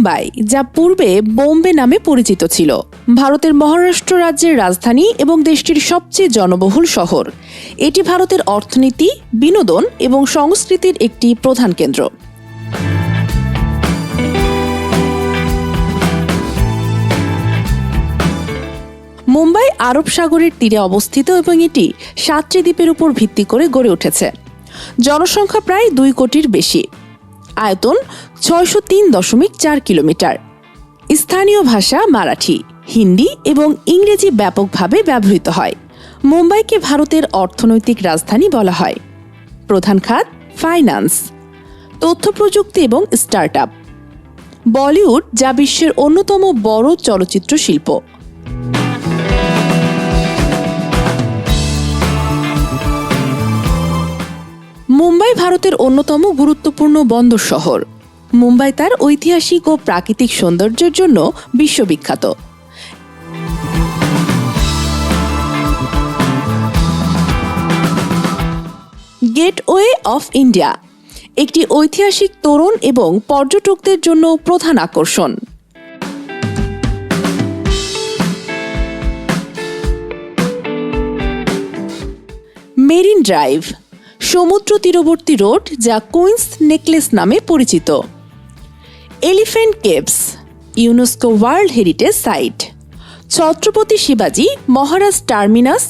মুম্বাই, যা পূর্বে বোম্বে নামে পরিচিত ছিল। ভারতের মহারাষ্ট্র রাজ্যের রাজধানী এবং দেশটির সবচেয়ে জনবহুল শহর। এটি ভারতের অর্থনীতি, বিনোদন এবং সংস্কৃতির একটি প্রধান কেন্দ্র। মুম্বাই আরব সাগরের তীরে অবস্থিত এবং এটি সাতটি দ্বীপের উপর ভিত্তি করে গড়ে উঠেছে। জনসংখ্যা প্রায় দুই কোটির বেশি। আয়তন ছয়শো তিন দশমিক চার কিলোমিটার। স্থানীয় ভাষা মারাঠি, হিন্দি এবং ইংরেজি ব্যাপকভাবে ব্যবহৃত হয়। মুম্বাইকে ভারতের অর্থনৈতিক রাজধানী বলা হয়। প্রধান খাত ফাইন্যান্স তথ্য প্রযুক্তি এবং স্টার্ট বলিউড যা বিশ্বের অন্যতম বড় চলচ্চিত্র শিল্প। মুম্বাই ভারতের অন্যতম গুরুত্বপূর্ণ বন্দর শহর। মুম্বাই তার ঐতিহাসিক ও প্রাকৃতিক সৌন্দর্যের জন্য বিশ্ববিখ্যাত। গেটওয়ে অফ ইন্ডিয়া, একটি ঐতিহাসিক তোরণ এবং পর্যটকদের জন্য প্রধান আকর্ষণ। মেরিন ড্রাইভ সমুদ্র তীরবর্তী রোড যা কুইন্স নেকলেস নামে পরিচিত। Elephanta Caves, UNESCO world heritage site. Chhatrapati শিবাজি মহারাজ টার্মিনাস,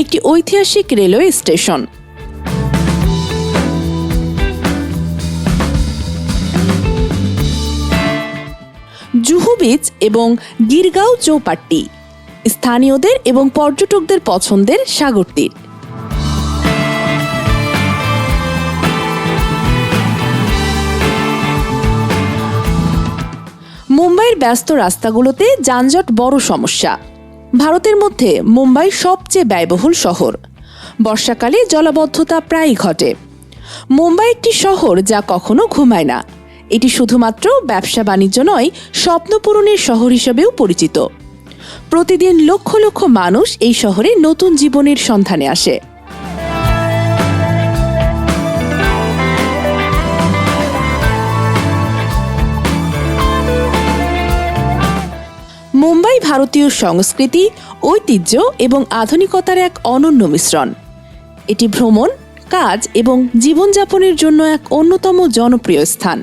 একটি ঐতিহাসিক রেলওয়ে স্টেশন। জুহু বিচ এবং গিরগাঁও চৌপাট্টি, স্থানীয়দের এবং পর্যটকদের পছন্দের সাগর ব্যস্ত রাস্তাগুলোতে যানজট বড় সমস্যা। ভারতের মধ্যে মুম্বাই সবচেয়ে ব্যয়বহুল শহর। বর্ষাকালে জলাবদ্ধতা প্রায়ই ঘটে। মুম্বাই একটি শহর যা কখনো ঘুমায় না। এটি শুধুমাত্র ব্যবসা বাণিজ্য নয় স্বপ্নপূরণের শহর হিসেবেও পরিচিত। প্রতিদিন লক্ষ লক্ষ মানুষ এই শহরে নতুন জীবনের সন্ধানে আসে। মুম্বাই ভারতীয় সংস্কৃতি, ঐতিহ্য এবং আধুনিকতার এক অনন্য মিশ্রণ। এটি ভ্রমণ, কাজ এবং জীবনযাপনের জন্য এক অন্যতম জনপ্রিয় স্থান।